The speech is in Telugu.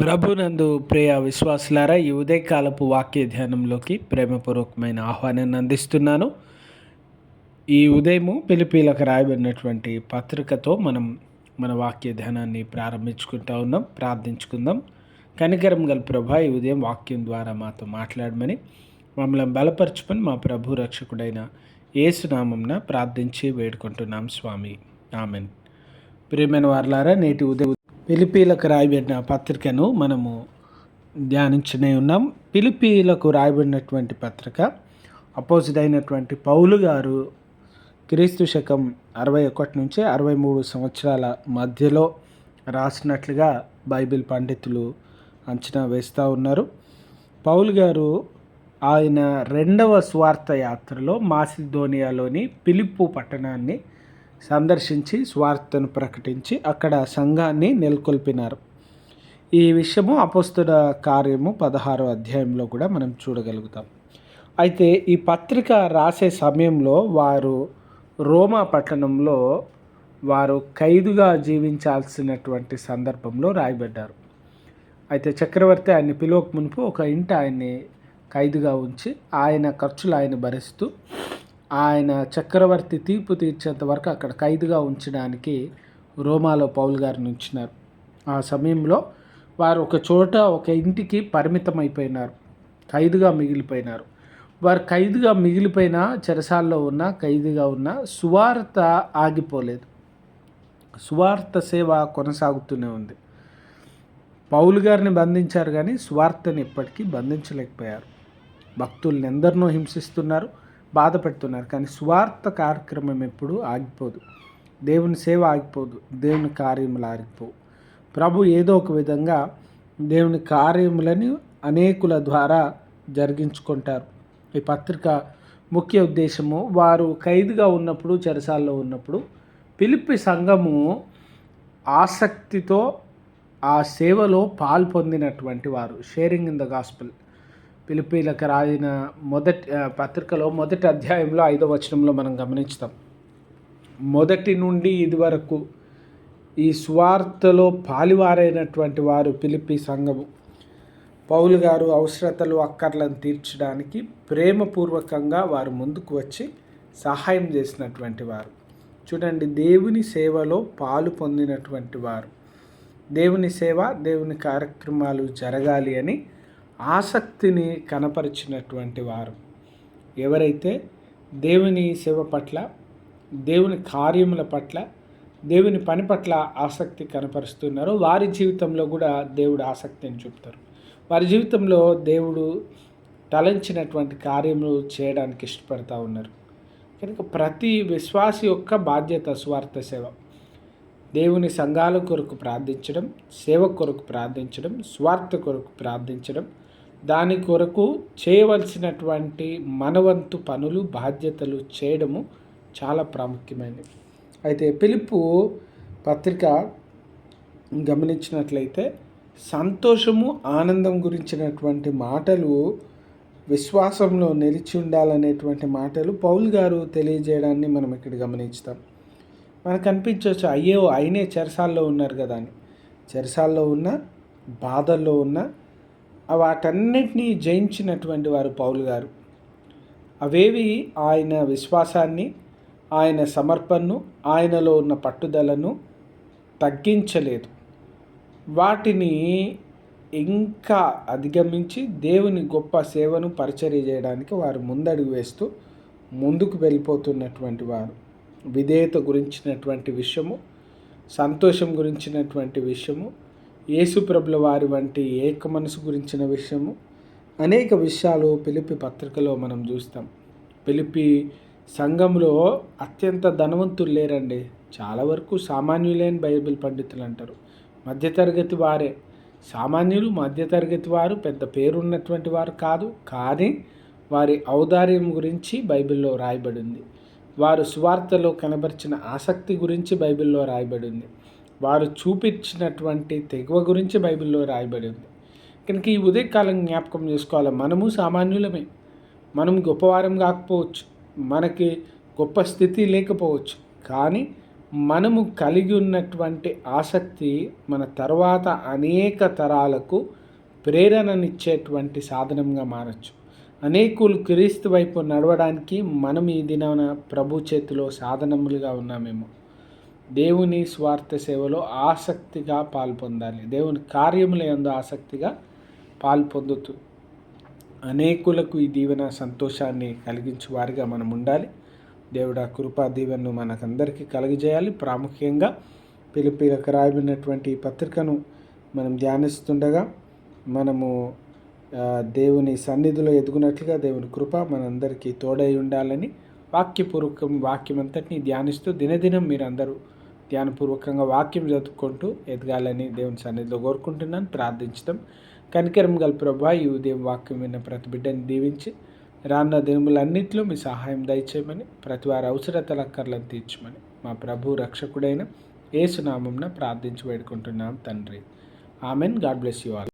ప్రభునందు ప్రియ విశ్వాసులారా ఈ ఉదయకాలపు వాక్య ధ్యానంలోకి ప్రేమపూర్వకమైన ఆహ్వానాన్ని అందిస్తున్నాను. ఈ ఉదయము పిలిపిలకు రాయబడినటువంటి పత్రికతో మనం మన వాక్య ధ్యానాన్ని ప్రారంభించుకుంటా ఉన్నాం ప్రార్థించుకుందాం. కనికరం గల ప్రభా ఈ ఉదయం వాక్యం ద్వారా మాతో మాట్లాడమని మమ్మల్ని బలపరచుకొని మా ప్రభు రక్షకుడైన ఏసునామంన ప్రార్థించి వేడుకుంటున్నాం స్వామి. ఆమెన్. ప్రియమైన వార్లారా నేటి ఉదయం పిలిపీలకు రాయబడిన పత్రికను మనము ధ్యానించనే ఉన్నాం. పిలిపీలకు రాయబడినటువంటి పత్రిక అపోజిట్ అయినటువంటి పౌలు గారు క్రీస్తు శకం అరవై ఒకటి నుంచి అరవై మూడు సంవత్సరాల మధ్యలో రాసినట్లుగా బైబిల్ పండితులు అంచనా వేస్తూ ఉన్నారు. పౌలు గారు ఆయన రెండవ స్వార్థ యాత్రలో మాసిధోనియాలోని పిలిప్పు పట్టణాన్ని సందర్శించి స్వార్థను ప్రకటించి అక్కడ సంఘాన్ని నెలకొల్పినారు. ఈ విషయము అపస్తుల కార్యము పదహారో అధ్యాయంలో కూడా మనం చూడగలుగుతాం. అయితే ఈ పత్రిక రాసే సమయంలో వారు రోమా పట్టణంలో వారు ఖైదుగా జీవించాల్సినటువంటి సందర్భంలో రాయబడ్డారు. అయితే చక్రవర్తి ఆయన్ని పిలువక మునుపు ఒక ఇంట ఆయన్ని ఖైదుగా ఉంచి ఆయన ఖర్చులు ఆయన భరిస్తూ ఆయన చక్రవర్తి తీర్పు తీర్చేంత వరకు అక్కడ ఖైదుగా ఉంచడానికి రోమాలో పౌల్ గారిని ఉంచినారు. ఆ సమయంలో వారు ఒక చోట ఒక ఇంటికి పరిమితం అయిపోయినారు ఖైదుగా మిగిలిపోయినారు. వారు ఖైదుగా మిగిలిపోయిన చెరసాల్లో ఉన్న ఖైదుగా ఉన్న సువార్త ఆగిపోలేదు. సువార్త సేవ కొనసాగుతూనే ఉంది. పౌలు గారిని బంధించారు కానీ సువార్తని ఎప్పటికీ బంధించలేకపోయారు. భక్తుల్ని ఎందరినో హింసిస్తున్నారు. బాధ పెడుతున్నారు కానీ స్వార్థ కార్యక్రమం ఎప్పుడు ఆగిపోదు. దేవుని సేవ ఆగిపోదు. దేవుని కార్యములు ఆగిపోవు. ప్రభు ఏదో ఒక విధంగా దేవుని కార్యములని అనేకుల ద్వారా జరిగించుకుంటారు. ఈ పత్రిక ముఖ్య ఉద్దేశము వారు ఖైదుగా ఉన్నప్పుడు చెరసాల్లో ఉన్నప్పుడు పిలిపి సంఘము ఆసక్తితో ఆ సేవలో పాల్పొందినటువంటి వారు. షేరింగ్ ఇన్ ద గాస్పల్ పిలిపిలకు రాసిన మొదటి పత్రికలో మొదటి అధ్యాయంలో ఐదో వచనంలో మనం గమనిస్తాం మొదటి నుండి ఇది వరకు ఈ స్వార్థలో పాలివారైనటువంటి వారు పిలిపి సంఘము పౌలు గారు అవసరతలు అక్కర్లను తీర్చడానికి ప్రేమపూర్వకంగా వారు ముందుకు వచ్చి సహాయం చేసినటువంటి వారు. చూడండి దేవుని సేవలో పాలు పొందినటువంటి వారు. దేవుని సేవ దేవుని కార్యక్రమాలు జరగాలి అని ఆసక్తిని కనపరిచినటువంటి వారు ఎవరైతే దేవుని సేవ పట్ల దేవుని కార్యముల పట్ల దేవుని పని పట్ల ఆసక్తి కనపరుస్తున్నారో వారి జీవితంలో కూడా దేవుడు ఆసక్తిని చూపుతారు. వారి జీవితంలో దేవుడు తలంచినటువంటి కార్యములు చేయడానికి ఇష్టపడతా ఉన్నారు. కనుక ప్రతి విశ్వాసి యొక్క బాధ్యత స్వార్థ సేవ. దేవుని సంఘాల కొరకు ప్రార్థించడం సేవ కొరకు ప్రార్థించడం స్వార్థ కొరకు ప్రార్థించడం దాని కొరకు చేయవలసినటువంటి మనవంతు పనులు బాధ్యతలు చేయడము చాలా ప్రాముఖ్యమైనది. అయితే పిలుపు పత్రిక గమనించినట్లయితే సంతోషము ఆనందం గురించినటువంటి మాటలు విశ్వాసంలో నిలిచి ఉండాలనేటువంటి మాటలు పౌల్ గారు తెలియజేయడాన్ని మనం ఇక్కడ గమనించుతాం. మనకు అనిపించవచ్చు అయ్యో అయినే చెరసాల్లో ఉన్నారు కదా అని. చెరసాల్లో ఉన్న బాధల్లో ఉన్న వాటన్నిటినీ జయించినటువంటి వారు పౌలు గారు. అవేవి ఆయన విశ్వాసాన్ని ఆయన సమర్పణను ఆయనలో ఉన్న పట్టుదలను తగ్గించలేదు. వాటిని ఇంకా అధిగమించి దేవుని గొప్ప సేవను పరిచర్య చేయడానికి వారు ముందడుగు వేస్తూ ముందుకు వెళ్ళిపోతున్నటువంటి వారు. విధేయత గురించినటువంటి విషయము సంతోషం గురించినటువంటి విషయము యేసుప్రభుల వారి వంటి ఏక మనసు గురించిన విషయము అనేక విషయాలు పిలిపి పత్రికలో మనం చూస్తాం. పిలిపి సంఘంలో అత్యంత ధనవంతులు లేరండి. చాలా వరకు సామాన్యులైన బైబిల్ పండితులు అంటారు. మధ్యతరగతి వారే. సామాన్యులు మధ్యతరగతి వారు పెద్ద పేరున్నటువంటి వారు కాదు. కానీ వారి ఔదార్యం గురించి బైబిల్లో రాయబడింది. వారు సువార్తలో కనబరిచిన ఆసక్తి గురించి బైబిల్లో రాయబడింది. వారు చూపించినటువంటి తెగువ గురించి బైబిల్లో రాయబడి ఉంది. కనుక ఈ ఉదయకాలం జ్ఞాపకం చేసుకోవాలి? మనము సామాన్యులమే. మనం గొప్పవారం కాకపోవచ్చు. మనకి గొప్ప స్థితి లేకపోవచ్చు. కానీ మనము కలిగి ఉన్నటువంటి ఆసక్తి మన తర్వాత అనేక తరాలకు ప్రేరణనిచ్చేటువంటి సాధనంగా మారచ్చు. అనేకులు క్రీస్తు వైపు నడవడానికి మనం ఈ దినాన ప్రభు చేతిలో సాధనములుగా ఉన్నామేమో. దేవుని స్వార్థ సేవలో ఆసక్తిగా పాల్పొందాలి. దేవుని కార్యముల ఎందు ఆసక్తిగా పాల్పొందుతూ అనేకులకు ఈ దీవెన సంతోషాన్ని కలిగించే వారిగా మనం ఉండాలి. దేవుడు ఆ కృపా దీవెనను మనకందరికీ కలిగజేయాలి. ప్రాముఖ్యంగా పిలిపిలకు రాయబడినటువంటి ఈ పత్రికను మనం ధ్యానిస్తుండగా మనము దేవుని సన్నిధిలో ఎదుగునట్లుగా దేవుని కృప మనందరికీ తోడై ఉండాలని వాక్యపూర్వకం వాక్యం అంతటిని ధ్యానిస్తూ దినదినం మీరందరూ ధ్యానపూర్వకంగా వాక్యం చదువుకుంటూ ఎదగాలని దేవుని సన్నిధిలో కోరుకుంటున్నాను. ప్రార్థించడం కనికరం గల ప్రభా ఈ ఉదయం వాక్యం విన్న ప్రతి బిడ్డని దీవించి రాన్న దినములన్నింటిలో మీ సహాయం దయచేయమని ప్రతి వారి అవసరతల అక్కర్లను తీర్చమని మా ప్రభు రక్షకుడైన ఏసునామంన ప్రార్థించి వేడుకుంటున్నాం తండ్రి. Amen. God bless you all.